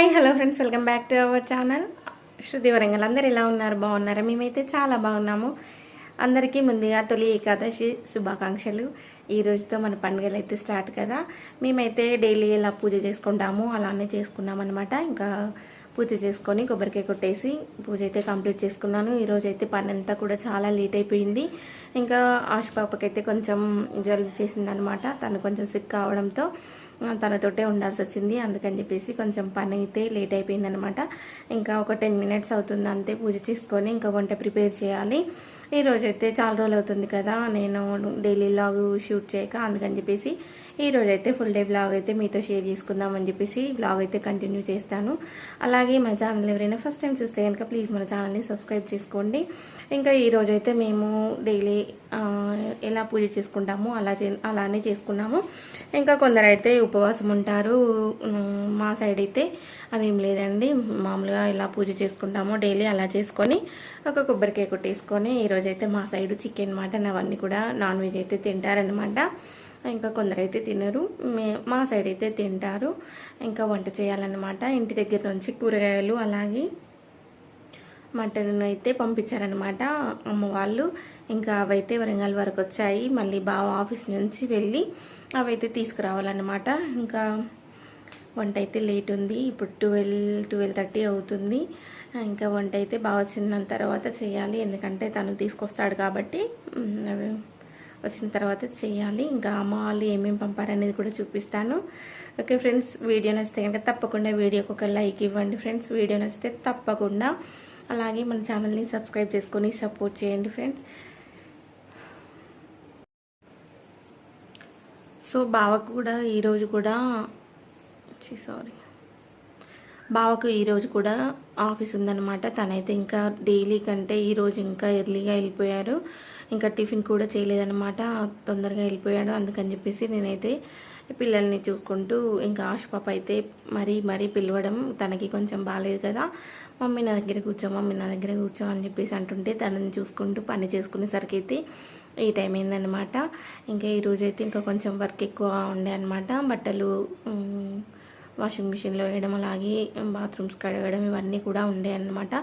Hi hello friends welcome back to our channel. Shruti Warangal అందరు ఎలా ఉన్నారు? బాగున్నారా? మేమైతే చాలా బాగున్నాము. అందరికీ ముందుగా తొలి ఏకాదశి శుభాకాంక్షలు. ఈ రోజుతో మన పండుగలు అయితే స్టార్ట్ కదా. మేమైతే డైలీ ఎలా పూజ చేసుకుంటాము. అలానే చేసుకున్నాం అనమాట ఇంకా పూజ చేసుకొని కొబ్బరికాయ కొట్టేసి పూజ అయితే కంప్లీట్ చేసుకున్నాను. ఈరోజు అయితే పని అంతా కూడా చాలా లేట్ అయిపోయింది. ఇంకా ఆశ పాపకైతే కొంచెం జలుబు చేసిందనమాట తను కొంచెం సిక్ కావడంతో తనతోటే ఉండాల్సి వచ్చింది. అందుకని చెప్పేసి కొంచెం పని అయితే లేట్ అయిపోయిందనమాట. ఇంకా ఒక టెన్ మినిట్స్ అవుతుంది అంతే పూజ చేసుకొని ఇంకా వంట ప్రిపేర్ చేయాలి. ఈరోజు అయితే చాలా రోజులు అవుతుంది కదా నేను డైలీ లాగ్ షూట్ చేయక అందుకని చెప్పేసి ఈరోజు అయితే ఫుల్ డే బ్లాగ్ అయితే మీతో షేర్ చేసుకుందామని చెప్పేసి బ్లాగ్ అయితే కంటిన్యూ చేస్తాను. అలాగే మన ఛానల్ ఎవరైనా ఫస్ట్ టైం చూస్తే కనుక ప్లీజ్ మన ఛానల్ని సబ్స్క్రైబ్ చేసుకోండి. ఇంకా ఈరోజు అయితే మేము డైలీ ఎలా పూజ చేసుకుంటామో అలా చే అలానే చేసుకున్నాము. ఇంకా కొందరు అయితే ఉపవాసం ఉంటారు. మా సైడ్ అయితే అదేం లేదండి. మామూలుగా ఇలా పూజ చేసుకుంటామో డైలీ అలా చేసుకొని ఒక కొబ్బరికాయ కొట్టేసుకొని ఈరోజైతే మా సైడ్ చికెన్ మటన్ అవన్నీ కూడా నాన్ వెజ్ అయితే తింటారనమాట ఇంకా కొందరైతే తినరు. మే మా సైడ్ అయితే తింటారు. ఇంకా వంట చేయాలన్నమాట. ఇంటి దగ్గర నుంచి కూరగాయలు అలాగే మటన్ అయితే పంపించారనమాట అమ్మ వాళ్ళు. ఇంకా అవైతే వరంగల్ వరకు వచ్చాయి. మళ్ళీ బావ ఆఫీస్ నుంచి వెళ్ళి అవైతే తీసుకురావాలన్నమాట. ఇంకా వంట అయితే లేట్ ఉంది. ఇప్పుడు ట్వెల్వ్ ట్వెల్వ్ థర్టీ అవుతుంది. ఇంకా వంట అయితే బాగా వచ్చిన తర్వాత చేయాలి. ఎందుకంటే తను తీసుకొస్తాడు కాబట్టి అవి వచ్చిన తర్వాత చేయాలి. ఇంకా అమ్మ వాళ్ళు ఏమేమి పంపారనేది కూడా చూపిస్తాను. ఓకే ఫ్రెండ్స్ వీడియో నచ్చితే కనుక తప్పకుండా వీడియోకి ఒక లైక్ ఇవ్వండి ఫ్రెండ్స్. వీడియో నచ్చితే తప్పకుండా అలాగే మన ఛానల్ని సబ్స్క్రైబ్ చేసుకొని సపోర్ట్ చేయండి ఫ్రెండ్స్. సో బావకు కూడా ఈరోజు కూడా సారీ. బావకు ఈరోజు కూడా ఆఫీస్ ఉందన్నమాట. తనైతే ఇంకా డైలీ కంటే ఈరోజు ఇంకా ఎర్లీగా వెళ్ళిపోయారు. ఇంకా టిఫిన్ కూడా చేయలేదన్నమాట. తొందరగా వెళ్ళిపోయాడు. అందుకని చెప్పేసి నేనైతే పిల్లల్ని చూసుకుంటూ ఇంకా ఆశ పాప అయితే మరీ మరీ పిలవడం తనకి కొంచెం బాగాలేదు కదా. మమ్మీ నా దగ్గర కూర్చో మమ్మీ నా దగ్గర కూర్చో అని చెప్పేసి అంటుంటే తనని చూసుకుంటూ పని చేసుకునేసరికి అయితే ఈ టైం అయిందనమాట ఇంకా ఈరోజు అయితే ఇంకా కొంచెం వర్క్ ఎక్కువ ఉండే అనమాట బట్టలు వాషింగ్ మిషన్లో వేయడం అలాగే బాత్రూమ్స్ కడగడం ఇవన్నీ కూడా ఉండే అన్నమాట.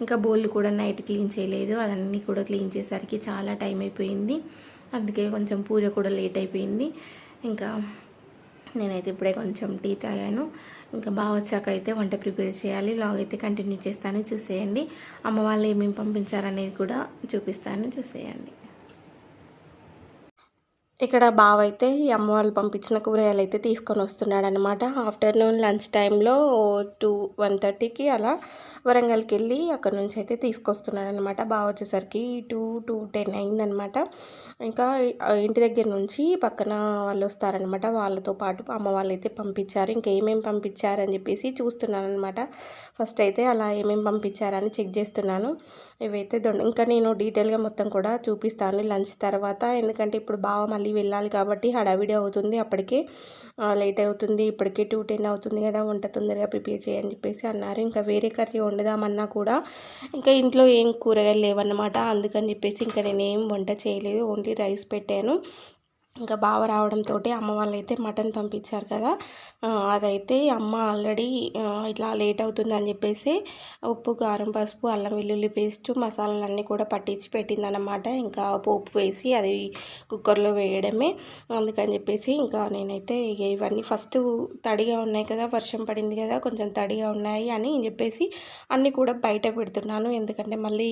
ఇంకా బోళ్ళు కూడా నైట్ క్లీన్ చేయలేదు. అదన్నీ కూడా క్లీన్ చేసేసరికి చాలా టైం అయిపోయింది. అందుకే కొంచెం పూజ కూడా లేట్ అయిపోయింది. ఇంకా నేనైతే ఇప్పుడే కొంచెం టీ తాగాను. ఇంకా బాగా వచ్చాక అయితే వంట ప్రిపేర్ చేయాలి. లాగ్ అయితే కంటిన్యూ చేస్తాను. చూసేయండి. అమ్మ వాళ్ళు ఏమేమి పంపించారనేది కూడా చూపిస్తాను. చూసేయండి. ఇక్కడ బావ అయితే ఈ అమ్మ వాళ్ళు పంపించిన కూరగాయలు అయితే తీసుకొని వస్తున్నాడు అనమాట ఆఫ్టర్నూన్ లంచ్ టైంలో టూ వన్ థర్టీకి అలా వరంగల్కి వెళ్ళి అక్కడ నుంచి అయితే తీసుకొస్తున్నాను అనమాట బాగా వచ్చేసరికి టూ టూ టెన్ అయిందనమాట ఇంకా ఇంటి దగ్గర నుంచి పక్కన వాళ్ళు వస్తారనమాట వాళ్ళతో పాటు అమ్మ వాళ్ళు అయితే పంపించారు. ఇంకా ఏమేమి పంపించారని చెప్పేసి చూస్తున్నాను అనమాట ఫస్ట్ అయితే అలా ఏమేమి పంపించారని చెక్ చేస్తున్నాను. ఇవైతే దొండ ఇంకా నేను డీటెయిల్గా మొత్తం కూడా చూపిస్తాను లంచ్ తర్వాత. ఎందుకంటే ఇప్పుడు బావ మళ్ళీ వెళ్ళాలి కాబట్టి హడావిడి అవుతుంది. అప్పటికే లేట్ అవుతుంది. ఇప్పటికే టూ టెన్ అవుతుంది కదా వంట తొందరగా ప్రిపేర్ చేయని చెప్పేసి అన్నారు. ఇంకా వేరే కర్రీ వండుదామన్నా కూడా ఇంకా ఇంట్లో ఏం కూరగాయలు లేవన్నమాట. అందుకని చెప్పేసి ఇంకా నేను ఏం వంట చేయలేదు. ఓన్లీ రైస్ పెట్టాను. ఇంకా బావ రావడంతో అమ్మ వాళ్ళు అయితే మటన్ పంపించారు కదా. అదైతే అమ్మ ఆల్రెడీ ఇట్లా లేట్ అవుతుందని చెప్పేసి ఉప్పు కారం పసుపు అల్లం వెల్లుల్లి పేస్ట్ మసాలాలన్నీ కూడా పట్టించి పెట్టిందనమాట ఇంకా పోపు వేసి అది కుక్కర్లో వేయడమే. అందుకని చెప్పేసి ఇంకా నేనైతే ఇవన్నీ ఫస్ట్ తడిగా ఉన్నాయి కదా వర్షం పడింది కదా కొంచెం తడిగా ఉన్నాయి అని చెప్పేసి అన్నీ కూడా బయట పెడుతున్నాను. ఎందుకంటే మళ్ళీ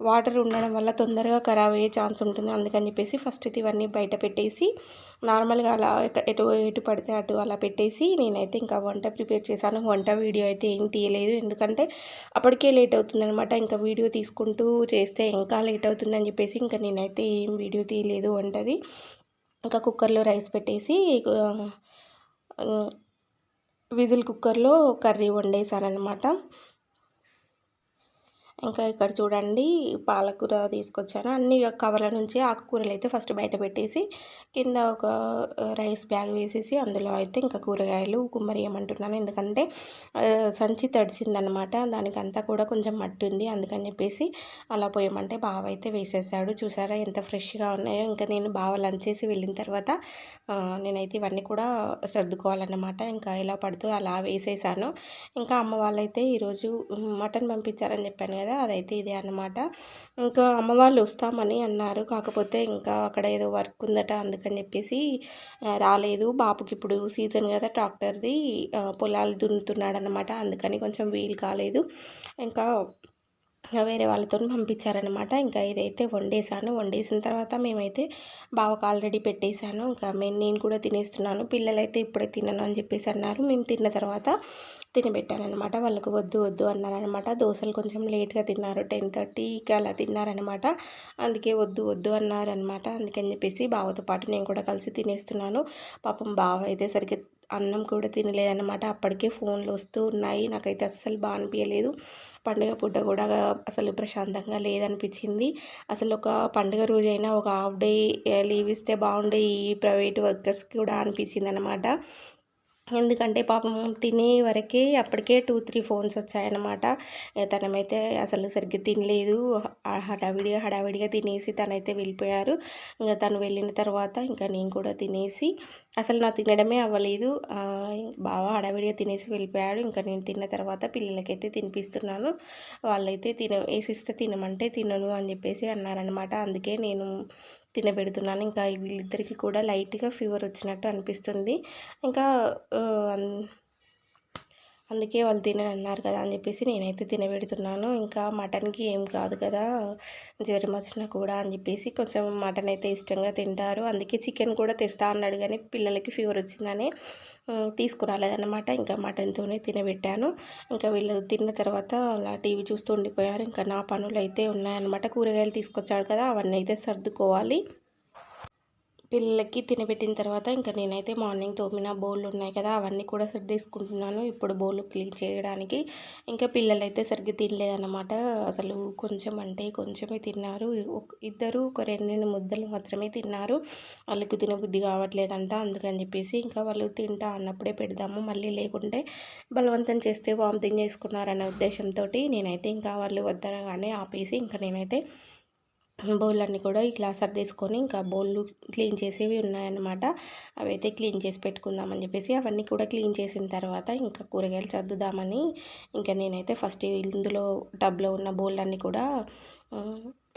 వాటర్ ఉండడం వల్ల తొందరగా ఖరాబ్ అయ్యే ఛాన్స్ ఉంటుంది. అందుకని చెప్పేసి ఫస్ట్ అయితే ఇవన్నీ బయట పెట్టేసి నార్మల్గా అలా ఎటు ఎటు పడితే అటు అలా పెట్టేసి నేనైతే ఇంకా వంట ప్రిపేర్ చేశాను. వంట వీడియో అయితే ఏం తీయలేదు. ఎందుకంటే అప్పటికే లేట్ అవుతుందనమాట ఇంకా వీడియో తీసుకుంటూ చేస్తే ఇంకా లేట్ అవుతుందని చెప్పేసి ఇంకా నేనైతే ఏం వీడియో తీయలేదు వంటది. ఇంకా కుక్కర్లో రైస్ పెట్టేసి విజిల్ కుక్కర్లో కర్రీ వండేసాను అనమాట ఇంకా ఇక్కడ చూడండి పాలకూర తీసుకొచ్చాను. అన్ని కవర్ల నుంచి ఆకుకూరలు అయితే ఫస్ట్ బయట పెట్టేసి కింద ఒక రైస్ బ్యాగ్ వేసేసి అందులో అయితే ఇంకా కూరగాయలు కుమ్మరి ఏమంటున్నాను. ఎందుకంటే సంచి తడిచిందనమాట దానికంతా కూడా కొంచెం మట్టి ఉంది. అందుకని చెప్పేసి అలా పోయమంటే బావ అయితే వేసేసాడు. చూసారా ఎంత ఫ్రెష్గా ఉన్నాయో. ఇంకా నేను బావ లంచ్ చేసి వెళ్ళిన తర్వాత నేనైతే ఇవన్నీ కూడా సర్దుకోవాలన్నమాట. ఇంకా ఎలా పడుతూ అలా వేసేసాను. ఇంకా అమ్మ వాళ్ళైతే ఈరోజు మటన్ పంపించారని చెప్పాను కదా. అదైతే ఇదే అనమాట ఇంకా అమ్మ వాళ్ళు వస్తామని అన్నారు. కాకపోతే ఇంకా అక్కడ ఏదో వర్క్ ఉందట అందుకని చెప్పేసి రాలేదు. బాపుకి ఇప్పుడు సీజన్ కదా ట్రాక్టర్ది పొలాలు దున్నుతున్నాడు అనమాట అందుకని కొంచెం వీలు కాలేదు. ఇంకా వేరే వాళ్ళతో పంపించారనమాట ఇంకా ఇదైతే వండేసాను వండేసిన తర్వాత మేమైతే బావకు ఆల్రెడీ పెట్టేశాను. ఇంకా మేము నేను కూడా తినేస్తున్నాను. పిల్లలైతే ఇప్పుడే తినను అని చెప్పేసి అన్నారు. మేము తిన్న తర్వాత తినబెట్టానమాట వాళ్ళకు వద్దు వద్దు అన్నారనమాట దోశలు కొంచెం లేట్గా తిన్నారు. టెన్ థర్టీకి అలా తిన్నారనమాట అందుకే వద్దు వద్దు అన్నారనమాట అందుకని చెప్పేసి బావతో పాటు నేను కూడా కలిసి తినేస్తున్నాను. పాపం బావ అయితే సరిగ్గా అన్నం కూడా తినలేదన్నమాట. అప్పటికే ఫోన్లు వస్తూ ఉన్నాయి. నాకైతే అస్సలు బాగా అనిపించలేదు పండుగ పూట కూడా అసలు ప్రశాంతంగా లేదనిపించింది. అసలు ఒక పండుగ రోజైనా ఒక హాఫ్ డే లీవ్ ఇస్తే బాగుండే ఈ ప్రైవేట్ వర్కర్స్కి కూడా అనిపించింది అనమాట ఎందుకంటే పాపం తినే వరకే అప్పటికే టూ త్రీ ఫోన్స్ వచ్చాయన్నమాట. తనమైతే అసలు సరిగ్గా తినలేదు హడావిడిగా హడావిడిగా తినేసి తనైతే వెళ్ళిపోయారు. ఇంకా తను వెళ్ళిన తర్వాత ఇంకా నేను కూడా తినేసి అసలు నా తినడమే అవ్వలేదు. బాగా హడావిడిగా తినేసి వెళ్ళిపోయాడు. ఇంకా నేను తిన్న తర్వాత పిల్లలకైతే తినిపిస్తున్నాను. వాళ్ళైతే తిన వేసిస్తే తినమంటే తినను అని చెప్పేసి అన్నారనమాట అందుకే నేను తినబెడుతున్నాను. ఇంకా వీళ్ళిద్దరికీ కూడా లైట్గా ఫీవర్ వచ్చినట్టు అనిపిస్తుంది. ఇంకా అందుకే వాళ్ళు తినని అన్నారు కదా అని చెప్పేసి నేనైతే తినబెడుతున్నాను. ఇంకా మటన్కి ఏం కాదు కదా జ్వరం వచ్చినా కూడా అని చెప్పేసి కొంచెం మటన్ అయితే ఇష్టంగా తింటారు. అందుకే చికెన్ కూడా తెస్తా అన్నాడు కానీ పిల్లలకి ఫీవర్ వచ్చిందని తీసుకురాలేదన్నమాట. ఇంకా మటన్తోనే తినబెట్టాను. ఇంకా వీళ్ళు తిన్న తర్వాత అలా టీవీ చూస్తూ ఉండిపోయారు. ఇంకా నా పనులు అయితే ఉన్నాయన్నమాట. కూరగాయలు తీసుకొచ్చాడు కదా అవన్నీ అయితే సర్దుకోవాలి. పిల్లలకి తినబెట్టిన తర్వాత ఇంకా నేనైతే మార్నింగ్ తోమిన బౌళ్ళు ఉన్నాయి కదా అవన్నీ కూడా సర్దేసుకుంటున్నాను ఇప్పుడు బౌల్ క్లీన్ చేయడానికి ఇంకా పిల్లలైతే సరిగ్గా తినలేదన్నమాట. అసలు కొంచెం అంటే కొంచెమే తిన్నారు. ఇద్దరు ఒక రెండు ముద్దలు మాత్రమే తిన్నారు. వాళ్ళకి తినబుద్ధి కావట్లేదంట అందుకని చెప్పేసి ఇంకా వాళ్ళు తింటా అన్నప్పుడే పెడదాము. మళ్ళీ లేకుంటే బలవంతం చేస్తే వామిటింగ్ చేసుకున్నారనే ఉద్దేశంతో నేనైతే ఇంకా వాళ్ళు వద్దనగానే ఆపేసి ఇంకా నేనైతే బౌళ్ళన్నీ కూడా ఇట్లా సర్దేసుకొని ఇంకా బౌళ్ళు క్లీన్ చేసేవి ఉన్నాయన్నమాట. అవి అయితే క్లీన్ చేసి పెట్టుకుందామని చెప్పేసి అవన్నీ కూడా క్లీన్ చేసిన తర్వాత ఇంకా కూరగాయలు సర్దుదామని ఇంకా నేనైతే ఫస్ట్ ఇందులో టబ్లో ఉన్న బౌళ్ళన్నీ కూడా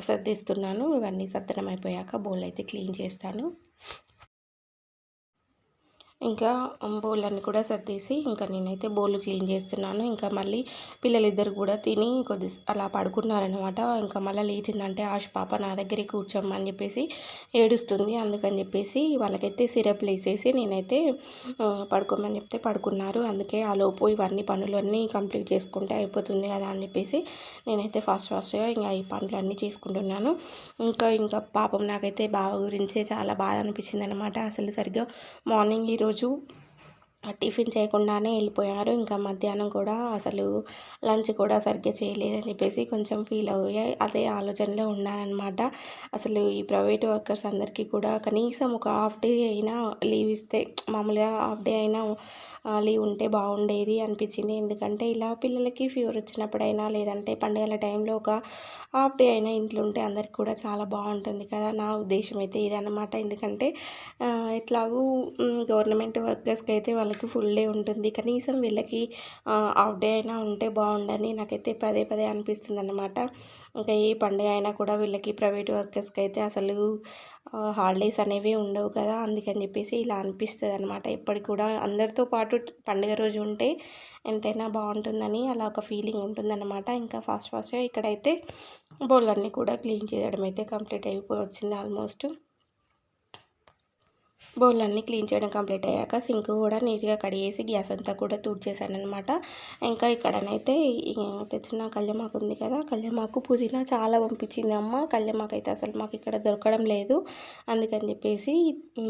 సర్దిస్తున్నాను. ఇవన్నీ సర్దడం అయిపోయాక బౌల్ అయితే క్లీన్ చేస్తాను. ఇంకా బౌలన్నీ కూడా సర్దేసి ఇంకా నేనైతే బౌల్ క్లీన్ చేస్తున్నాను. ఇంకా మళ్ళీ పిల్లలిద్దరు కూడా తిని కొద్ది అలా పడుకున్నారనమాట ఇంకా మళ్ళీ లేచిందంటే ఆశ పాప నా దగ్గరే కూర్చోమని చెప్పేసి ఏడుస్తుంది. అందుకని చెప్పేసి వాళ్ళకైతే సిరప్ వేసేసి నేనైతే పడుకోమని చెప్తే పడుకున్నారు. అందుకే ఆ లోపు ఇవన్నీ పనులన్నీ కంప్లీట్ చేసుకుంటే అయిపోతుంది కదా అని చెప్పేసి నేనైతే ఫాస్ట్ ఫాస్ట్గా ఇంకా ఈ పనులన్నీ చేసుకుంటున్నాను. ఇంకా ఇంకా పాపం నాకైతే బావ గురించే చాలా బాధ అనిపించింది అనమాట అసలు సరిగ్గా మార్నింగ్ ఈరోజు ఈరోజు టిఫిన్ చేయకుండానే వెళ్ళిపోయారు. ఇంకా మధ్యాహ్నం కూడా అసలు లంచ్ కూడా సరిగ్గా చేయలేదని చెప్పేసి కొంచెం ఫీల్ అయ్యాయి అదే ఆలోచనలో ఉన్నానమాట అసలు ఈ ప్రైవేట్ వర్కర్స్ అందరికీ కూడా కనీసం ఒక హాఫ్ డే అయినా లీవ్ ఇస్తే మామూలుగా హాఫ్ డే అయినా లీవ్ ఉంటే బాగుండేది అనిపించింది. ఎందుకంటే ఇలా పిల్లలకి ఫీవర్ వచ్చినప్పుడైనా లేదంటే పండుగల టైంలో ఒక హాఫ్ డే అయినా ఇంట్లో ఉంటే అందరికి కూడా చాలా బాగుంటుంది కదా. నా ఉద్దేశం అయితే ఇదన్నమాట. ఎందుకంటే ఎట్లాగూ గవర్నమెంట్ వర్కర్స్కి అయితే వాళ్ళకి ఫుల్ డే ఉంటుంది. కనీసం వీళ్ళకి హాఫ్ డే అయినా ఉంటే బాగుండని నాకైతే పదే పదే అనిపిస్తుంది అన్నమాట ఇంకా ఏ పండుగ అయినా కూడా వీళ్ళకి ప్రైవేట్ వర్కర్స్కి అయితే అసలు హాలిడేస్ అనేవి ఉండవు కదా అందుకని చెప్పేసి ఇలా అనిపిస్తుంది అనమాట ఇప్పటికి కూడా అందరితో పాటు పండుగ రోజు ఉంటే ఎంతైనా బాగుంటుందని అలా ఒక ఫీలింగ్ ఉంటుందన్నమాట. ఇంకా ఫాస్ట్ ఫాస్ట్గా ఇక్కడైతే బౌలన్నీ కూడా క్లీన్ చేయడం అయితే కంప్లీట్ అయిపోయి వచ్చింది ఆల్మోస్ట్. బౌల్ అన్నీ క్లీన్ చేయడం కంప్లీట్ అయ్యాక సింక్ కూడా నీట్గా కడిగేసి గ్యాస్ అంతా కూడా తుడిచేసాను అనమాట ఇంకా ఇక్కడనైతే తెచ్చిన కళ్యమాకు ఉంది కదా కళ్యమాకు పుదీనా చాలా పంపించింది అమ్మ. కళ్యమాకు అయితే అసలు మాకు ఇక్కడ దొరకడం లేదు. అందుకని చెప్పేసి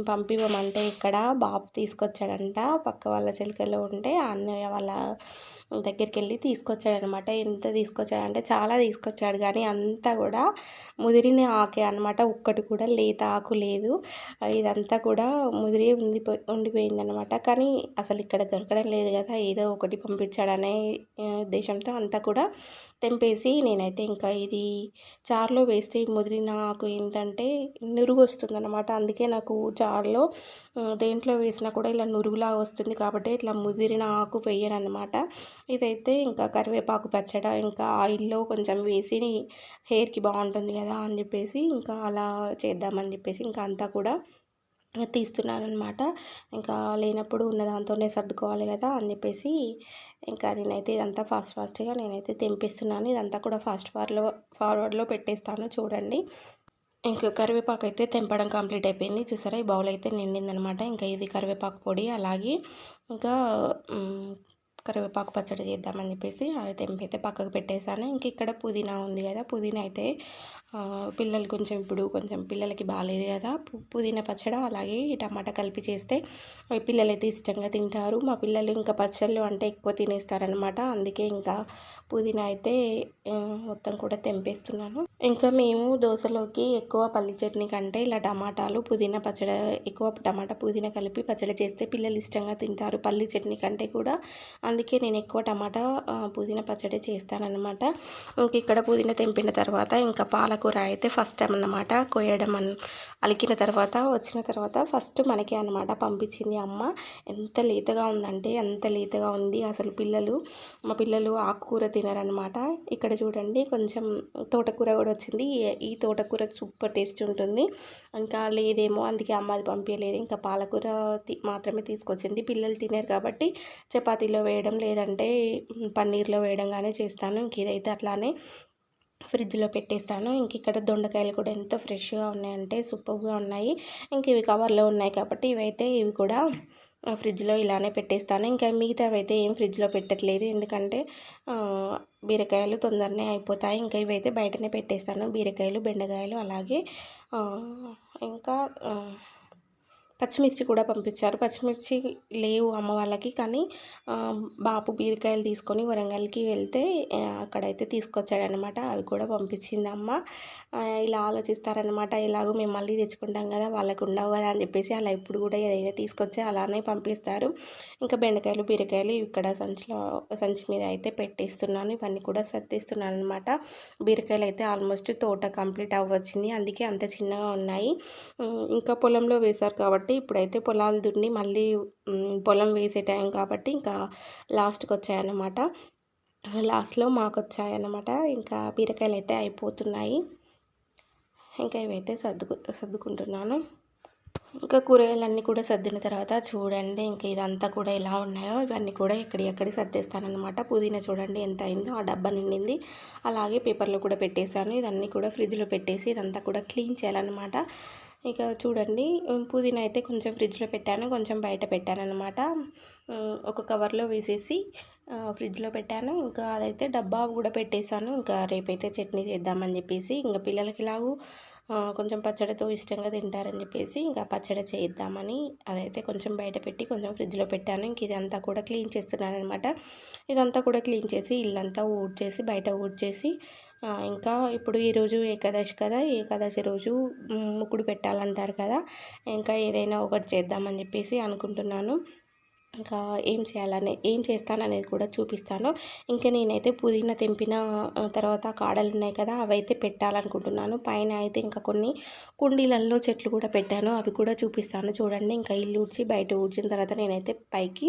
పంపివ్వమంటే ఇక్కడ బాబు తీసుకొచ్చాడంట. పక్క వాళ్ళ చిలికలో ఉంటే అన్నయ్య వాళ్ళ దగ్గరికి వెళ్ళి తీసుకొచ్చాడనమాట. ఎంత తీసుకొచ్చాడంటే చాలా తీసుకొచ్చాడు. కానీ అంతా కూడా ముదిరిన ఆకే అనమాట. ఒక్కటి కూడా లేత ఆకు లేదు. ఇదంతా కూడా ముదిరి ఉండిపోయి ఉండిపోయిందనమాట. కానీ అసలు ఇక్కడ దొరకడం లేదు కదా. ఏదో ఒకటి పంపించాడనే ఉద్దేశంతో అంతా కూడా తెంపేసి నేనైతే ఇంకా ఇది చారులో వేస్తే ముదిరిన ఆకు ఏంటంటే నురుగు వస్తుంది అనమాట అందుకే నాకు చారులో దేంట్లో వేసినా కూడా ఇలా నురుగులా వస్తుంది కాబట్టి ఇట్లా ముదిరిన ఆకు వేయను అనమాట ఇదైతే ఇంకా కరివేపాకు పచ్చడ ఇంకా ఆయిల్లో కొంచెం వేసి హెయిర్కి బాగుంటుంది కదా అని చెప్పేసి ఇంకా అలా చేద్దామని చెప్పేసి ఇంకా అంతా కూడా తీస్తున్నాను అనమాట ఇంకా లేనప్పుడు ఉన్న దాంతోనే సర్దుకోవాలి కదా అని చెప్పేసి ఇంకా నేనైతే ఇదంతా ఫాస్ట్ ఫాస్ట్గా నేనైతే తెంపిస్తున్నాను. ఇదంతా కూడా ఫాస్ట్ ఫార్లో ఫార్వర్డ్లో పెట్టేస్తాను చూడండి. ఇంకా కరివేపాకు అయితే తెంపడం కంప్లీట్ అయిపోయింది. చూసారా ఈ బౌల్ అయితే నిండిందనమాట ఇంకా ఇది కరివేపాకు పొడి అలాగే ఇంకా కరివేపాకు పచ్చడి చేద్దామని చెప్పేసి అది తెంపైతే పక్కకు పెట్టేశాను. ఇంక ఇక్కడ పుదీనా ఉంది కదా పుదీనా అయితే పిల్లలు కొంచెం ఇప్పుడు కొంచెం పిల్లలకి బాగాలేదు కదా. పుదీనా పచ్చడి అలాగే టమాటా కలిపి చేస్తే పిల్లలు అయితే ఇష్టంగా తింటారు. మా పిల్లలు ఇంకా పచ్చళ్ళు అంటే ఎక్కువ తినేస్తారనమాట అందుకే ఇంకా పుదీనా అయితే మొత్తం కూడా తెంపేస్తున్నాను. ఇంకా మేము దోశలోకి ఎక్కువ పల్లి చట్నీ కంటే ఇలా టమాటాలు పుదీనా పచ్చడి ఎక్కువ టమాటా పుదీనా కలిపి పచ్చడి చేస్తే పిల్లలు ఇష్టంగా తింటారు. పల్లి చట్నీ కంటే కూడా. అందుకే నేను ఎక్కువ టమాటా పుదీనా పచ్చడి చేస్తానన్నమాట. ఇంక ఇక్కడ పుదీనా తెంపిన తర్వాత ఇంకా కూర అయితే ఫస్ట్ టైం అన్నమాట. కోయడం అన్ అలికిన తర్వాత వచ్చిన తర్వాత ఫస్ట్ మనకి అనమాట పంపించింది అమ్మ. ఎంత లేతగా ఉందంటే ఎంత లేతగా ఉంది అసలు పిల్లలు. మా పిల్లలు ఆకుకూర తినరనమాట ఇక్కడ చూడండి కొంచెం తోటకూర కూడా వచ్చింది. ఈ తోటకూర సూపర్ టేస్ట్ ఉంటుంది. ఇంకా లేదేమో అందుకే అమ్మ అది పంపించలేదు. ఇంకా పాలకూర మాత్రమే తీసుకొచ్చింది. పిల్లలు తినరు కాబట్టి చపాతీలో వేయడం వేయడం లేదంటే పన్నీర్లో వేయడం కానీ చేస్తాను. ఇంక ఇదైతే అట్లానే ఫ్రిడ్జ్లో పెట్టేస్తాను. ఇంక ఇక్కడ దొండకాయలు కూడా ఎంత ఫ్రెష్గా ఉన్నాయంటే సూపర్గా ఉన్నాయి. ఇంక ఇవి కవర్లో ఉన్నాయి కాబట్టి ఇవైతే ఇవి కూడా ఫ్రిడ్జ్లో ఇలానే పెట్టేస్తాను. ఇంకా మిగతావి అయితే ఏం ఫ్రిడ్జ్లో పెట్టట్లేదు. ఎందుకంటే బీరకాయలు తొందరనే అయిపోతాయి. ఇంకా ఇవైతే బయటనే పెట్టేస్తాను. బీరకాయలు బెండకాయలు అలాగే ఇంకా పచ్చిమిర్చి కూడా పంపించారు. పచ్చిమిర్చి లేవు అమ్మ వాళ్ళకి కానీ బాపు బీరకాయలు తీసుకొని వరంగల్కి వెళ్తే అక్కడైతే తీసుకొచ్చాడనమాట అవి కూడా పంపించింది అమ్మ. ఇలా ఆలోచిస్తారనమాట ఇలాగో మేము మళ్ళీ తెచ్చుకుంటాం కదా వాళ్ళకు ఉండవు కదా అని చెప్పేసి అలా ఇప్పుడు కూడా ఏదైనా తీసుకొచ్చి అలానే పంపిస్తారు. ఇంకా బెండకాయలు బీరకాయలు ఇక్కడ సంచిలో సంచి మీద అయితే పెట్టేస్తున్నాను. ఇవన్నీ కూడా సర్దిస్తున్నాను అనమాట బీరకాయలు అయితే ఆల్మోస్ట్ తోట కంప్లీట్ అవ్వచ్చింది. అందుకే అంత చిన్నగా ఉన్నాయి. ఇంకా పొలంలో వేశారు కాబట్టి ఇప్పుడైతే పొలాలు దున్ని మళ్ళీ పొలం వేసే టైం కాబట్టి ఇంకా లాస్ట్కి వచ్చాయన్నమాట. లాస్ట్లో మాకు వచ్చాయన్నమాట ఇంకా బీరకాయలు అయితే అయిపోతున్నాయి. ఇంకా ఇవైతే సర్దుకు సర్దుకుంటున్నాను. ఇంకా కూరగాయలన్నీ కూడా సర్దిన తర్వాత చూడండి ఇంకా ఇదంతా కూడా ఎలా ఉన్నాయో ఇవన్నీ కూడా ఎక్కడి సర్దేస్తానమాట పుదీనా చూడండి ఎంత అయిందో ఆ డబ్బా నిండింది. అలాగే పేపర్లో కూడా పెట్టేశాను. ఇదన్నీ కూడా ఫ్రిడ్జ్లో పెట్టేసి ఇదంతా కూడా క్లీన్ చేయాలన్నమాట. ఇక చూడండి పుదీనా అయితే కొంచెం ఫ్రిడ్జ్లో పెట్టాను కొంచెం బయట పెట్టాను అనమాట ఒక కవర్లో వేసేసి ఫ్రిడ్జ్లో పెట్టాను. ఇంకా అదైతే డబ్బా కూడా పెట్టేశాను. ఇంకా రేపైతే చట్నీ చేద్దామని చెప్పేసి ఇంకా పిల్లలకి ఇలాగూ కొంచెం పచ్చడితో ఇష్టంగా తింటారని చెప్పేసి ఇంకా పచ్చడి చేద్దామని అదైతే కొంచెం బయట పెట్టి కొంచెం ఫ్రిడ్జ్లో పెట్టాను. ఇంక ఇదంతా కూడా క్లీన్ చేస్తున్నాను అనమాట ఇదంతా కూడా క్లీన్ చేసి ఇల్లంతా ఊడ్చేసి బయట ఊడ్చేసి ఇంకా ఇప్పుడు ఈరోజు ఏకాదశి కదా ఏకాదశి రోజు ముక్కుడు పెట్టాలంటారు కదా ఇంకా ఏదైనా ఒకటి చేద్దామని చెప్పేసి అనుకుంటున్నాను. ఇంకా ఏం చేయాలని ఏం చేస్తాననేది కూడా చూపిస్తాను. ఇంకా నేనైతే పుదీనా తెంపిన తర్వాత కాడలు ఉన్నాయి కదా అవైతే పెట్టాలనుకుంటున్నాను. పైన అయితే ఇంకా కొన్ని కుండీలలో చెట్లు కూడా పెట్టాను. అవి కూడా చూపిస్తాను చూడండి. ఇంకా ఇల్లు ఊడ్చి బయట ఊడ్చిన తర్వాత నేనైతే పైకి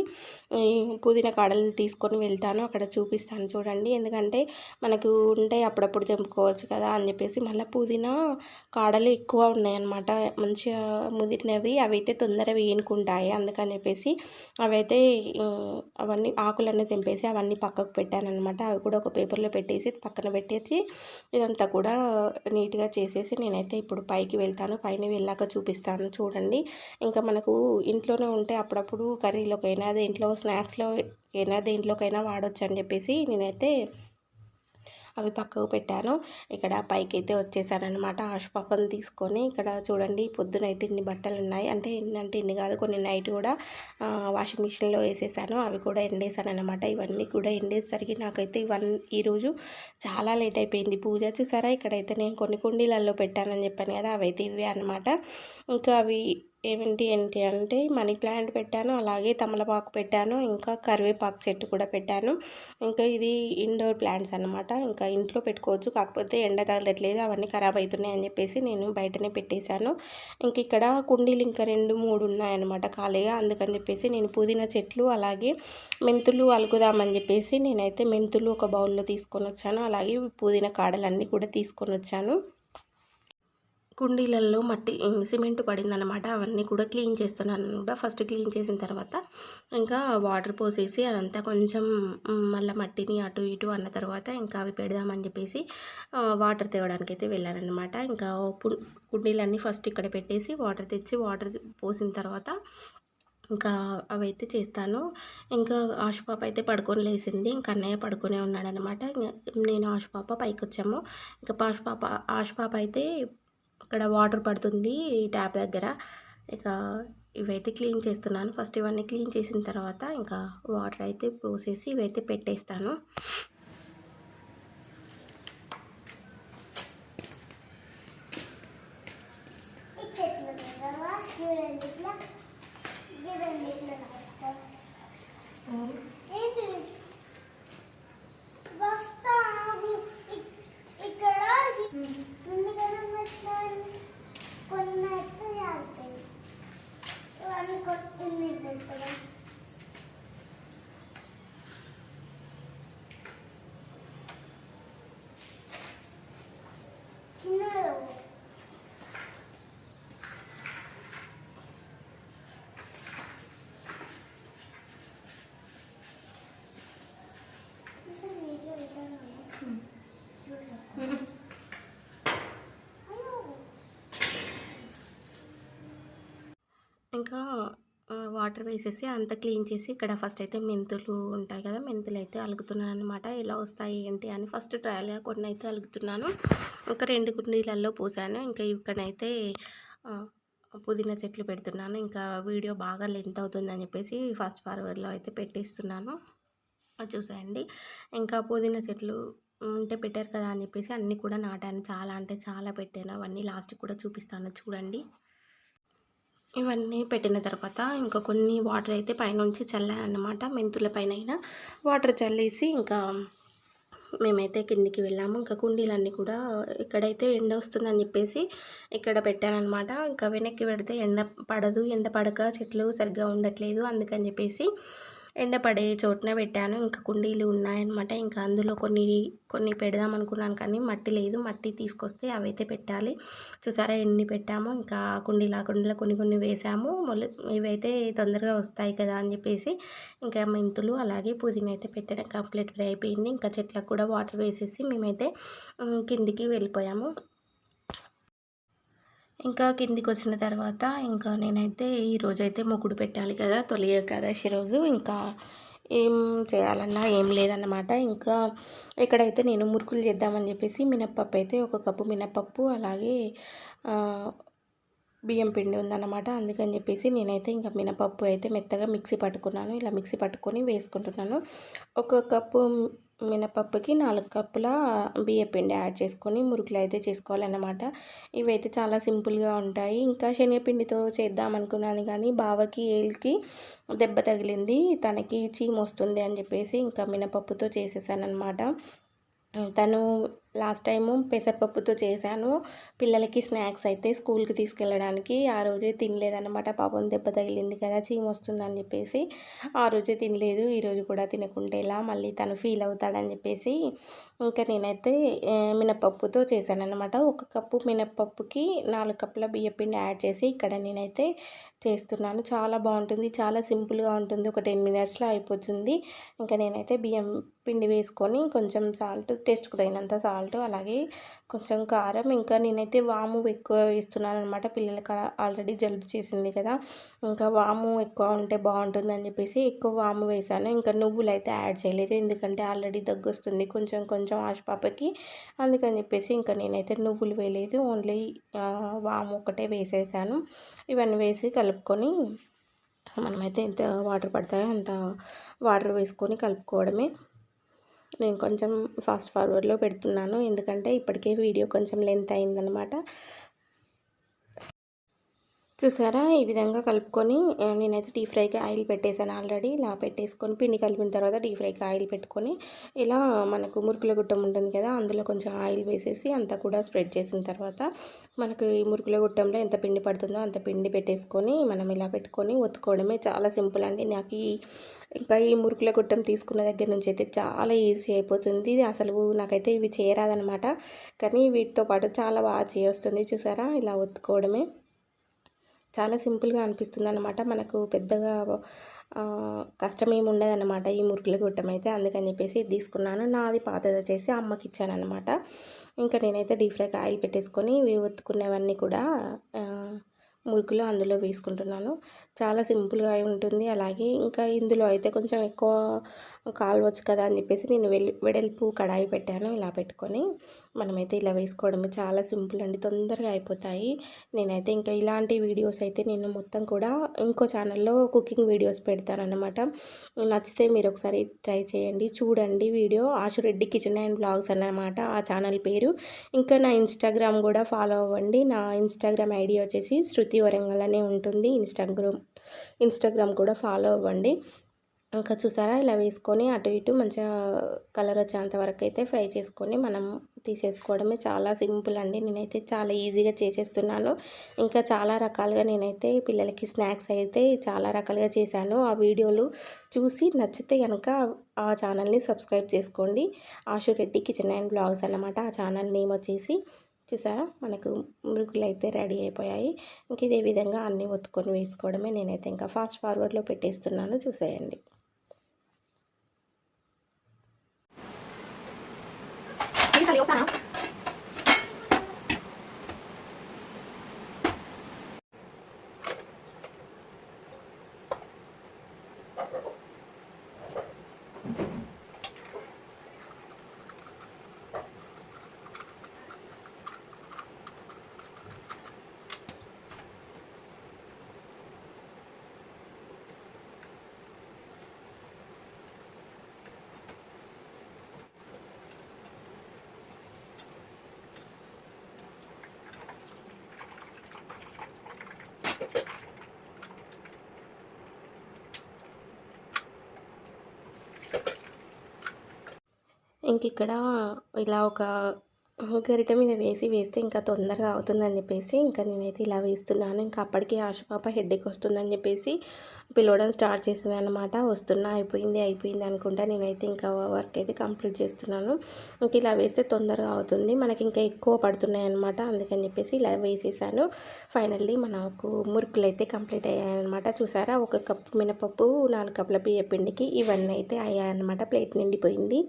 పుదీనా కాడలు తీసుకొని వెళ్తాను. అక్కడ చూపిస్తాను చూడండి. ఎందుకంటే మనకు ఉంటే అప్పుడప్పుడు తెంపుకోవచ్చు కదా అని చెప్పేసి మళ్ళీ పుదీనా కాడలు ఎక్కువ ఉన్నాయన్నమాట. మంచిగా ముదిరినవి అవి అయితే తొందరగా వేయనుకుంటాయి అందుకని చెప్పేసి అవి ఉమ్, అవన్నీ ఆకులన్నీ తెంపేసి అవన్నీ పక్కకు పెట్టానమాట అవి కూడా ఒక పేపర్లో పెట్టేసి పక్కన పెట్టేసి ఇదంతా కూడా నీట్గా చేసేసి నేనైతే ఇప్పుడు పైకి వెళ్తాను. పైన వెళ్ళాక చూపిస్తాను. చూడండి. ఇంకా మనకు ఇంట్లోనే ఉంటే అప్పుడప్పుడు కర్రీలోకైనా దేంట్లో స్నాక్స్లో అయినా దేంట్లోకైనా వాడొచ్చు అని చెప్పేసి నేనైతే అవి పక్కకు పెట్టాను. ఇక్కడ పైకి అయితే వచ్చేసానమాట ఆశపాపను తీసుకొని. ఇక్కడ చూడండి పొద్దున అయితే ఇన్ని బట్టలు ఉన్నాయి అంటే ఎన్నంటే అంటే ఇన్ని కాదు కొన్ని నైట్ కూడా వాషింగ్ మిషన్లో వేసేసాను. అవి కూడా ఎండేసాను అనమాట ఇవన్నీ కూడా ఎండేసరికి నాకైతే ఇవన్నీ ఈరోజు చాలా లేట్ అయిపోయింది. పూజ చూసారా? ఇక్కడైతే నేను కొన్ని కుండీలలో పెట్టానని చెప్పాను కదా అవైతే ఇవే అనమాట ఇంకా అవి ఏమిటి ఏంటి అంటే మనీ ప్లాంట్ పెట్టాను అలాగే తమలపాకు పెట్టాను ఇంకా కరివేపాకు చెట్టు కూడా పెట్టాను. ఇంకా ఇది ఇండోర్ ప్లాంట్స్ అనమాట ఇంకా ఇంట్లో పెట్టుకోవచ్చు కాకపోతే ఎండ తగలట్లేదు అవన్నీ ఖరాబ్ అవుతున్నాయి అని చెప్పేసి నేను బయటనే పెట్టేశాను. ఇంక ఇక్కడ కుండీలు ఇంకా రెండు మూడు ఉన్నాయన్నమాట ఖాళీగా. అందుకని చెప్పేసి నేను పుదీనా చెట్లు అలాగే మెంతులు అలుకుదామని చెప్పేసి నేనైతే మెంతులు ఒక బౌల్లో తీసుకొని వచ్చాను. అలాగే పుదీనా కాడలన్నీ కూడా తీసుకొని వచ్చాను. కుండీలలో మట్టి సిమెంట్ పడిందనమాట అవన్నీ కూడా క్లీన్ చేస్తున్నాను అనమాట. ఫస్ట్ క్లీన్ చేసిన తర్వాత ఇంకా వాటర్ పోసేసి అదంతా కొంచెం మళ్ళీ మట్టిని అటు ఇటు అన్న తర్వాత ఇంకా అవి పెడదామని చెప్పేసి వాటర్ తేవడానికి అయితే వెళ్ళానమాట ఇంకా కుండీలన్నీ ఫస్ట్ ఇక్కడ పెట్టేసి వాటర్ తెచ్చి వాటర్ పోసిన తర్వాత ఇంకా అవైతే చేస్తాను. ఇంకా ఆశుపాప అయితే పడుకొని లేచింది. ఇంకా అన్నయ్య పడుకునే ఉన్నాడనమాట నేను ఆశుపాప పైకి వచ్చాము ఇంకా ఆశుపాప ఆశుపాప అయితే ఇక్కడ వాటర్ పడుతుంది ట్యాప్ దగ్గర. ఇక ఇవైతే క్లీన్ చేస్తున్నాను. ఫస్ట్ ఇవన్నీ క్లీన్ చేసిన తర్వాత ఇంకా వాటర్ అయితే పోసేసి ఇవైతే పెట్టేస్తాను. వస్తాము ఇక్- ఇక్కడ ముందుగానే పెట్టాను కొన్ని అయితే ఆగుతాయి ఇవన్నీ కొట్టింది కదా ఇంకా వాటర్ వేసేసి అంతా క్లీన్ చేసి ఇక్కడ ఫస్ట్ అయితే మెంతులు ఉంటాయి కదా మెంతులు అయితే అలుగుతున్నాను అనమాట ఎలా వస్తాయి ఏంటి అని ఫస్ట్ ట్రయల్గా కొన్ని అయితే అలుగుతున్నాను. ఒక రెండు కుండీలలో పోసాను. ఇంకా ఇక్కడైతే పుదీనా చెట్లు పెడుతున్నాను. ఇంకా వీడియో బాగా లెంత్ అవుతుందని చెప్పేసి ఫస్ట్ ఫార్వర్డ్లో అయితే పెట్టేస్తున్నాను. అది చూసేయండి. ఇంకా పుదీనా చెట్లు ఉంటే పెట్టారు కదా అని చెప్పేసి అన్నీ కూడా నాటాను. చాలా అంటే చాలా పెట్టాను. అవన్నీ లాస్ట్కి కూడా చూపిస్తాను. చూడండి. ఇవన్నీ పెట్టిన తర్వాత ఇంకా కొన్ని వాటర్ అయితే పైనుంచి చల్లానమాట మెంతుల పైన అయినా వాటర్ చల్లేసి ఇంకా మేమైతే కిందికి వెళ్ళాము. ఇంకా కుండీలన్నీ కూడా ఇక్కడైతే ఎండ వస్తుందని చెప్పేసి ఇక్కడ పెట్టానమాట ఇంకా వెనక్కి పెడితే ఎండ పడదు ఎండ పడక చెట్లు సరిగ్గా ఉండట్లేదు అందుకని చెప్పేసి ఎండ పడే పెట్టాను. ఇంకా కుండీలు ఉన్నాయన్నమాట. ఇంకా అందులో కొన్ని కొన్ని పెడదాం అనుకున్నాను కానీ మట్టి లేదు. మట్టి తీసుకొస్తే అవైతే పెట్టాలి. చూసారా ఎన్ని పెట్టాము. ఇంకా కుండీలా కుండీలో కొన్ని కొన్ని వేసాము. మొల ఇవైతే తొందరగా వస్తాయి కదా అని చెప్పేసి ఇంకా మెంతులు అలాగే పుదీనా అయితే పెట్టడం కంప్లీట్ అయిపోయింది. ఇంకా చెట్లకు కూడా వాటర్ వేసేసి మేమైతే కిందికి వెళ్ళిపోయాము. ఇంకా కిందికి వచ్చిన తర్వాత ఇంకా నేనైతే ఈరోజైతే ముగ్గుడు మొగుడు పెట్టాలి కదా తొలి ఏకాదశి రోజు. ఇంకా ఏం చేయాలన్నా ఏం లేదన్నమాట. ఇంకా ఇక్కడైతే నేను మురుకులు చేద్దామని చెప్పేసి మినప్పప్పు అయితే ఒక కప్పు మినప్పప్పు అలాగే బియ్యం పిండి ఉందన్నమాట. అందుకని చెప్పేసి నేనైతే ఇంకా మినపప్పు అయితే మెత్తగా మిక్సీ పట్టుకున్నాను. ఇలా మిక్సీ పట్టుకొని వేసుకుంటున్నాను. ఒక కప్పు మినపప్పుకి నాలుగు కప్పుల బియ్య పిండి యాడ్ చేసుకొని మురుకులు అయితే చేసుకోవాలన్నమాట. ఇవైతే చాలా సింపుల్గా ఉంటాయి. ఇంకా శనగపిండితో చేద్దాం అనుకున్నాను కానీ బావకి ఏల్కి దెబ్బ తగిలింది. తనకి చీమ వస్తుంది అని చెప్పేసి ఇంకా మినపప్పుతో చేసేసాను అనమాట తను లాస్ట్ టైము పెసరపప్పుతో చేశాను. పిల్లలకి స్నాక్స్ అయితే స్కూల్కి తీసుకెళ్ళడానికి ఆ రోజే తినలేదన్నమాట. పాపం దెబ్బ తగిలింది కదా చీమ వస్తుందని చెప్పేసి ఆ రోజే తినలేదు. ఈరోజు కూడా తినకుంటే ఇలా మళ్ళీ తను ఫీల్ అవుతాడని చెప్పేసి ఇంకా నేనైతే మినప్పప్పుతో మినపప్పుతో చేశానన్నమాట. ఒక కప్పు మినపప్పుకి నాలుగు కప్పుల బియ్యపిండి యాడ్ చేసి ఇక్కడ నేనైతే చేస్తున్నాను. చాలా బాగుంటుంది. చాలా సింపుల్గా ఉంటుంది. ఒక టెన్ మినిట్స్లో అయిపోతుంది. ఇంకా నేనైతే బియ్యం పిండి వేసుకొని కొంచెం సాల్ట్ టేస్ట్కి తగినంత సాల్ట్ అలాగే కొంచెం కారం. ఇంకా నేనైతే వాము ఎక్కువ వేస్తున్నాను అనమాట పిల్లలకి ఆల్రెడీ జలుబు చేసింది కదా. ఇంకా వాము ఎక్కువ ఉంటే బాగుంటుంది అని చెప్పేసి ఎక్కువ వాము వేసాను. ఇంకా నువ్వులు అయితే యాడ్ చేయలేదు ఎందుకంటే ఆల్రెడీ దగ్గు వస్తుంది కొంచెం కొంచెం ఆశ పాపకి అందుకని చెప్పేసి ఇంకా నేనైతే నువ్వులు వేయలేదు ఓన్లీ వాము ఒకటే వేసేసాను. ఇవన్నీ వేసి కలుపుకొని మనమైతే ఎంత వాటర్ పడతాయో అంత వాటర్ వేసుకొని కలుపుకోవడమే. నేను కొంచెం ఫాస్ట్ ఫార్వర్డ్లో పెడుతున్నాను. ఎందుకంటే ఇప్పటికే వీడియో కొంచెం లెంత్ అయిందనమాట చూసారా? ఈ విధంగా కలుపుకొని నేనైతే డీప్ ఫ్రైకి ఆయిల్ పెట్టేశాను ఆల్రెడీ. ఇలా పెట్టేసుకొని పిండి కలిపిన తర్వాత డీప్ ఫ్రైకి ఆయిల్ పెట్టుకొని ఇలా మనకు మురుకుల గుట్టం ఉంటుంది కదా అందులో కొంచెం ఆయిల్ వేసేసి అంతా కూడా స్ప్రెడ్ చేసిన తర్వాత మనకు ఈ మురుకుల గుట్టంలో ఎంత పిండి పడుతుందో అంత పిండి పెట్టేసుకొని మనం ఇలా పెట్టుకొని ఒత్తుకోవడమే చాలా సింపుల్ అండి. నాకు ఈ ఇంకా ఈ మురుకుల గుట్టం తీసుకున్న దగ్గర నుంచి అయితే చాలా ఈజీ అయిపోతుంది. అసలు నాకైతే ఇవి చేయరాదనమాట కానీ వీటితో పాటు చాలా బాగా చేయొస్తుంది చూసారా? ఇలా ఒత్తుకోవడమే. చాలా సింపుల్గా అనిపిస్తుంది అనమాట మనకు పెద్దగా కష్టం ఏమి ఉండదన్నమాట ఈ మురుకుల గుట్టం అయితే. అందుకని చెప్పేసి ఇది తీసుకున్నాను. నాది పాతది వచ్చేసి అమ్మకి ఇచ్చాను అనమాట ఇంకా నేనైతే డీప్ ఫ్రైకి ఆయిల్ పెట్టేసుకొని ఒత్తుకునేవన్నీ కూడా మురుకులు అందులో వేసుకుంటున్నాను. చాలా సింపుల్గా ఉంటుంది. అలాగే ఇంకా ఇందులో అయితే కొంచెం ఎక్కువ కాలవచ్చు కదా అని చెప్పేసి నేను వెడల్పు కడాయి పెట్టాను. ఇలా పెట్టుకొని మనమైతే ఇలా వేసుకోవడమే చాలా సింపుల్ అండి. తొందరగా అయిపోతాయి. నేనైతే ఇంకా ఇలాంటి వీడియోస్ అయితే నేను మొత్తం కూడా ఇంకో ఛానల్లో కుకింగ్ వీడియోస్ పెడతానన్నమాట. నచ్చితే మీరు ఒకసారి ట్రై చేయండి. చూడండి video. Ashu Reddy kitchen and vlogs అన్నమాట. ఆ ఛానల్ పేరు. ఇంకా నా ఇన్స్టాగ్రామ్ కూడా ఫాలో అవ్వండి. నా ఇన్స్టాగ్రామ్ ఐడి వచ్చేసి శృతి వరంగల్ అనే ఉంటుంది. ఇన్స్టాగ్రామ్ ఇన్స్టాగ్రామ్ కూడా ఫాలో అవ్వండి. ఇంకా చూసారా? ఇలా వేసుకొని అటు ఇటు మంచిగా కలర్ వచ్చేంత వరకు అయితే ఫ్రై చేసుకొని మనం తీసేసుకోవడమే చాలా సింపుల్ అండి. నేనైతే చాలా ఈజీగా చేసేస్తున్నాను. ఇంకా చాలా రకాలుగా నేనైతే పిల్లలకి స్నాక్స్ అయితే చాలా రకాలుగా చేశాను. ఆ వీడియోలు చూసి నచ్చితే కనుక ఆ ఛానల్ని సబ్స్క్రైబ్ చేసుకోండి. Ashu Reddy kitchen and vlogs అన్నమాట. ఆ ఛానల్ నేమ్ వచ్చేసి చూసారా? మనకు మురుకులు అయితే రెడీ అయిపోయాయి. ఇంక ఇదే విధంగా అన్నీ ఒత్తుకొని వేసుకోవడమే నేనైతే ఇంకా ఫాస్ట్ ఫార్వర్డ్లో పెట్టేస్తున్నాను. చూసేయండి. ఇంక ఇక్కడ ఇలా ఒక గరిటె మీద వేసి వేస్తే ఇంకా తొందరగా అవుతుందని చెప్పేసి ఇంకా నేనైతే ఇలా వేస్తున్నాను. ఇంకా అప్పటికి ఆశుపాప హెడ్డేక్ వస్తుందని చెప్పేసి పిలవడం స్టార్ట్ చేసింది అనమాట వస్తున్నా అయిపోయింది అయిపోయింది అనుకుంటా నేనైతే ఇంకా వర్క్ అయితే కంప్లీట్ చేస్తున్నాను. ఇంక ఇలా వేస్తే తొందరగా అవుతుంది. మనకి ఇంకా ఎక్కువ పడుతున్నాయి అనమాట అందుకని చెప్పేసి ఇలా వేసేసాను. ఫైనల్లీ మనకు మురుకులు అయితే కంప్లీట్ అయ్యాయన్నమాట చూసారా? ఒక కప్పు మినపప్పు నాలుగు కప్పుల బియ్య పిండికి ఇవన్నీ అయితే అయ్యాయన్నమాట ప్లేట్ నిండిపోయింది.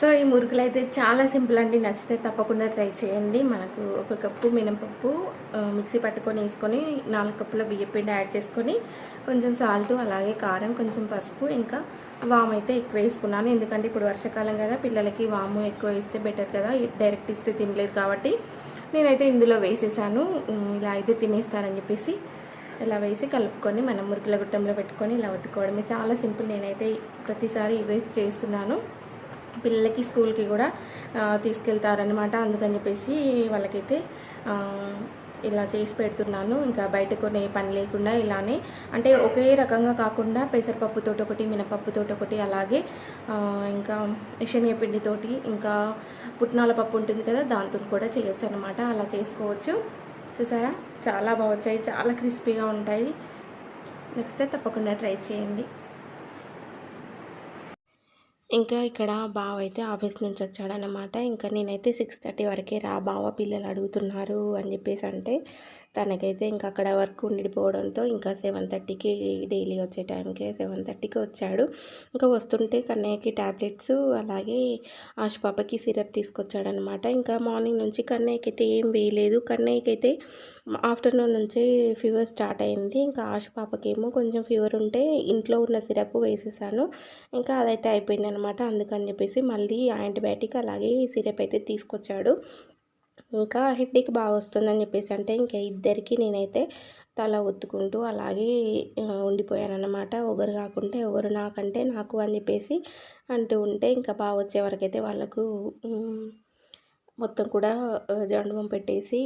సో ఈ మురుకులు అయితే చాలా సింపుల్ అండి. నచ్చితే తప్పకుండా ట్రై చేయండి. మనకు ఒక కప్పు మినపప్పు మిక్సీ పట్టుకొని వేసుకొని నాలుగు కప్పుల బియ్యపిండి యాడ్ చేసుకొని కొంచెం సాల్ట్ అలాగే కారం కొంచెం పసుపు ఇంకా వామ్ అయితే ఎక్కువ వేసుకున్నాను. ఎందుకంటే ఇప్పుడు వర్షాకాలం కదా పిల్లలకి వాము ఎక్కువ వేస్తే బెటర్ కదా. డైరెక్ట్ ఇస్తే తినలేరు కాబట్టి నేనైతే ఇందులో వేసేసాను. ఇలా అయితే తినేస్తారని చెప్పేసి ఇలా వేసి కలుపుకొని మనం మురుకుల గుట్టంలో పెట్టుకొని ఇలా ఒత్తుకోవడమే. చాలా సింపుల్. నేనైతే ప్రతిసారి ఇవే చేస్తున్నాను. పిల్లలకి స్కూల్కి కూడా తీసుకెళ్తారనమాట అందుకని చెప్పేసి వాళ్ళకైతే ఇలా చేసి పెడుతున్నాను. ఇంకా బయట కొనే పని లేకుండా ఇలానే అంటే ఒకే రకంగా కాకుండా పెసరపప్పుతోటి ఒకటి మినపప్పుతోటి ఒకటి అలాగే ఇంకా శనగపిండితోటి ఇంకా పుట్నాల పప్పు ఉంటుంది కదా దాంతో కూడా చేయొచ్చు అనమాట అలా చేసుకోవచ్చు. చూసారా? చాలా బాగా వచ్చాయి చాలా క్రిస్పీగా ఉంటాయి. నచ్చితే తప్పకుండా ట్రై చేయండి. ఇంకా ఇక్కడ బావ అయితే ఆఫీస్ నుంచి వచ్చాడనమాట ఇంకా నేనైతే సిక్స్ థర్టీ వరకే రా బావ పిల్లలు అడుగుతున్నారు అని చెప్పేసి అంటే తనకైతే ఇంకా అక్కడ వర్క్ ఉండిపోవడంతో ఇంకా సెవెన్ థర్టీకి డైలీ వచ్చే టైంకి సెవెన్ థర్టీకి వచ్చాడు. ఇంకా వస్తుంటే కన్నయ్యకి ట్యాబ్లెట్స్ అలాగే ఆశ పాపకి సిరప్ తీసుకొచ్చాడనమాట. ఇంకా మార్నింగ్ నుంచి కన్నయ్యకైతే అయితే ఏం వేయలేదు. కన్నయ్యకి అయితే ఆఫ్టర్నూన్ నుంచే ఫీవర్ స్టార్ట్ అయింది. ఇంకా ఆశ పాపకేమో కొంచెం ఫీవర్ ఉంటే ఇంట్లో ఉన్న సిరప్ వేసేసాను. ఇంకా అదైతే అయిపోయింది అనమాట అందుకని చెప్పేసి మళ్ళీ యాంటీబయాటిక్ అలాగే సిరప్ అయితే తీసుకొచ్చాడు. ఇంకా హెడ్ఏక్ బాగా వస్తుందని చెప్పేసి అంటే ఇంకా ఇద్దరికి నేనైతే తల ఒత్తుకుంటూ అలాగే ఆ, ఉండిపోయాను ఒకరు కాకుంటే ఒకరు నాకంటే నాకు అని చెప్పేసి అంటూ ఉంటే ఇంకా బాగా వచ్చేవరకైతే వాళ్ళకు మొత్తం కూడా ఆ, జండువం పెట్టేసి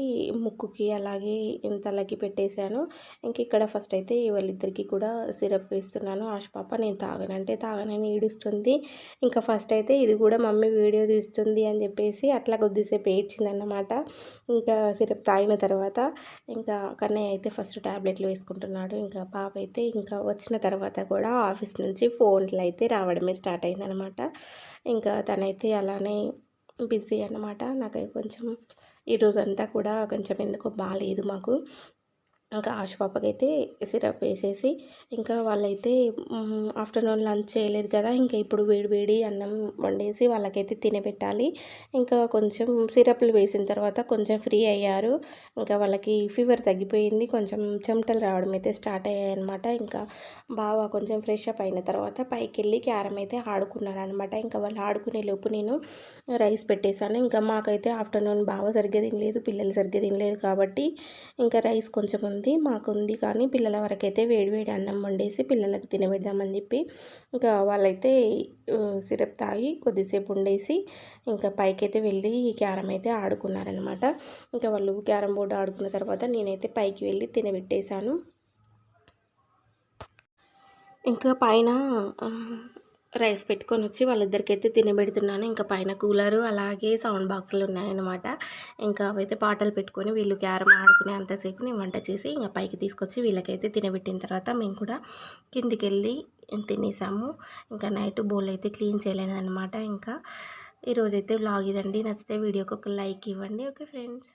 ముక్కుకి అలాగే తలకి పెట్టేశాను. ఇంక ఇక్కడ ఫస్ట్ అయితే వాళ్ళిద్దరికీ కూడా సిరప్ వేస్తున్నాను. ఆశ పాప నేను తాగనంటే తాగనని ఈడుస్తుంది ఇంకా ఫస్ట్ అయితే ఇది కూడా మమ్మీ వీడియో తీస్తుంది అని చెప్పేసి అట్లా కొద్దిసేపు ఏడ్చిందన్నమాట. ఇంకా సిరప్ తాగిన తర్వాత ఇంకా కన్నయ్య అయితే ఫస్ట్ ట్యాబ్లెట్లు వేసుకుంటున్నాడు. ఇంకా పాప అయితే ఇంకా వచ్చిన తర్వాత కూడా ఆఫీస్ నుంచి ఫోన్లు అయితే రావడమే స్టార్ట్ అయిందనమాట ఇంకా తనైతే అలానే బిజీ అన్నమాట. నాకు కొంచెం ఈరోజు అంతా కూడా కొంచెం ఎందుకో బాగాలేదు మాకు. ఇంకా ఆశ పాపకైతే సిరప్ వేసేసి ఇంకా వాళ్ళైతే ఆఫ్టర్నూన్ లంచ్ చేయలేదు కదా ఇంకా ఇప్పుడు వేడి వేడి అన్నం వండేసి వాళ్ళకైతే తినబెట్టాలి ఇంకా కొంచెం సిరప్లు వేసిన తర్వాత కొంచెం ఫ్రీ అయ్యారు. ఇంకా వాళ్ళకి ఫీవర్ తగ్గిపోయింది కొంచెం చెమటలు రావడం అయితే స్టార్ట్ అయ్యాయి అనమాట ఇంకా బాగా కొంచెం ఫ్రెష్ అప్ అయిన తర్వాత పైకి వెళ్ళి క్యారమ్ అయితే ఆడుకున్నాను అనమాట ఇంకా వాళ్ళు ఆడుకునే లోపు నేను రైస్ పెట్టేశాను. ఇంకా మాకైతే ఆఫ్టర్నూన్ బాగా సరిగ్గా తినలేదు పిల్లలు సరిగ్గా తినలేదు కాబట్టి ఇంకా రైస్ కొంచెం ఉంది మాకుంది. కానీ పిల్లల వరకైతే వేడివేడి అన్నం వండేసి పిల్లలకి తినబెడదామని చెప్పి ఇంకా వాళ్ళైతే సిరప్ తాగి కొద్దిసేపు ఉండేసి ఇంకా పైకైతే వెళ్ళి క్యారమ్ అయితే ఆడుకున్నారనమాట ఇంకా వాళ్ళు క్యారమ్ బోర్డు ఆడుకున్న తర్వాత నేనైతే పైకి వెళ్ళి తినబెట్టేశాను. ఇంకా పైన రైస్ పెట్టుకొని వచ్చి వాళ్ళిద్దరికైతే తినబెడుతున్నాను ఇంకా పైన కూలరు అలాగే సౌండ్ బాక్సులు ఉన్నాయన్నమాట. ఇంకా అవైతే పాటలు పెట్టుకొని వీళ్ళు క్యారమ్ ఆడుకునే అంతసేపు నేను వంట చేసి ఇంకా పైకి తీసుకొచ్చి వీళ్ళకైతే తినబెట్టిన తర్వాత మేము కూడా కిందికి వెళ్ళి తినేసాము. ఇంకా నైట్ బౌల్ అయితే క్లీన్ చేయలేదన్నమాట. ఇంకా ఈరోజైతే బ్లాగ్ ఇదండి. నచ్చితే వీడియోకి ఒక లైక్ ఇవ్వండి. Okay friends.